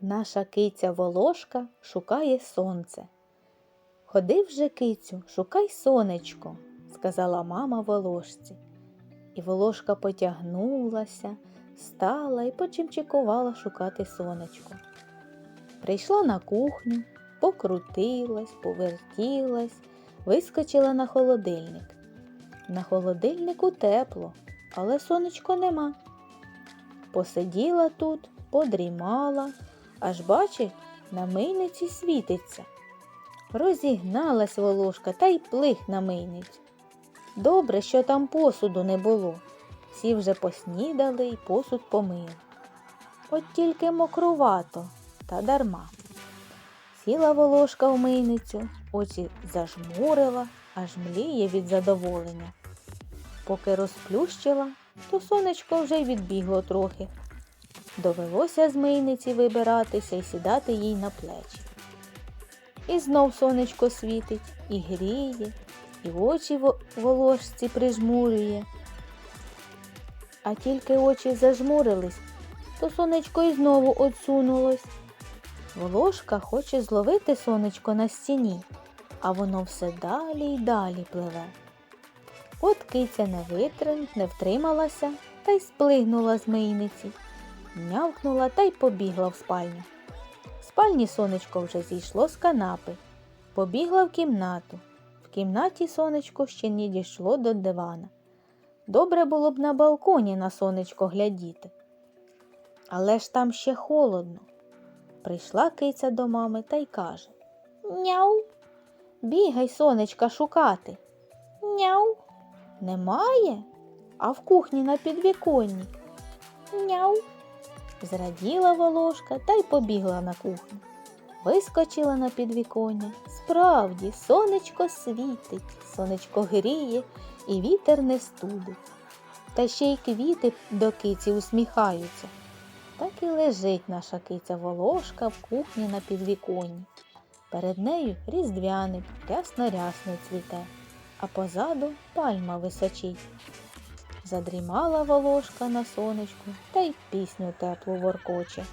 Наша киця волошка шукає сонце. Ходи вже, кицю, шукай сонечко, сказала мама волошці. І волошка потягнулася, стала і почимчикувала шукати сонечко. Прийшла на кухню, покрутилась, повертілась, вискочила на холодильник. На холодильнику тепло, але сонечко нема. Посиділа тут, подрімала, аж бачить, на мийниці світиться. Розігналась волошка та й плих на мийницю. Добре, що там посуду не було. Всі вже поснідали і посуд помили. От тільки мокрувато та дарма. Сіла волошка в мийницю, очі зажмурила, аж мліє від задоволення. Поки розплющила, то сонечко вже й відбігло трохи. Довелося з мийниці вибиратися і сідати їй на плечі. І знов сонечко світить, і гріє, і очі волошці прижмурює. А тільки очі зажмурились, то сонечко і знову одсунулось. Волошка хоче зловити сонечко на стіні, а воно все далі й далі пливе. От киця не витрим, не втрималася та й сплигнула з мийниці, нявкнула та й побігла в спальню. В спальні сонечко вже зійшло з канапи, побігла в кімнату. В кімнаті сонечко ще не дійшло до дивана. Добре було б на балконі на сонечко глядіти. Але ж там ще холодно. Прийшла киця до мами та й каже Няу. Бігай, сонечка, шукати. Няу. Немає? А в кухні на підвіконні. Няу. Зраділа волошка та й побігла на кухню. Вискочила на підвіконня. Справді, сонечко світить, сонечко гріє і вітер не студить. Та ще й квіти до киці усміхаються. Так і лежить наша киця волошка в кухні на підвіконні. Перед нею різдвяник рясно-рясно цвіте, а позаду пальма височить. Задрімала волошка на сонечку та й пісню теплу воркоче.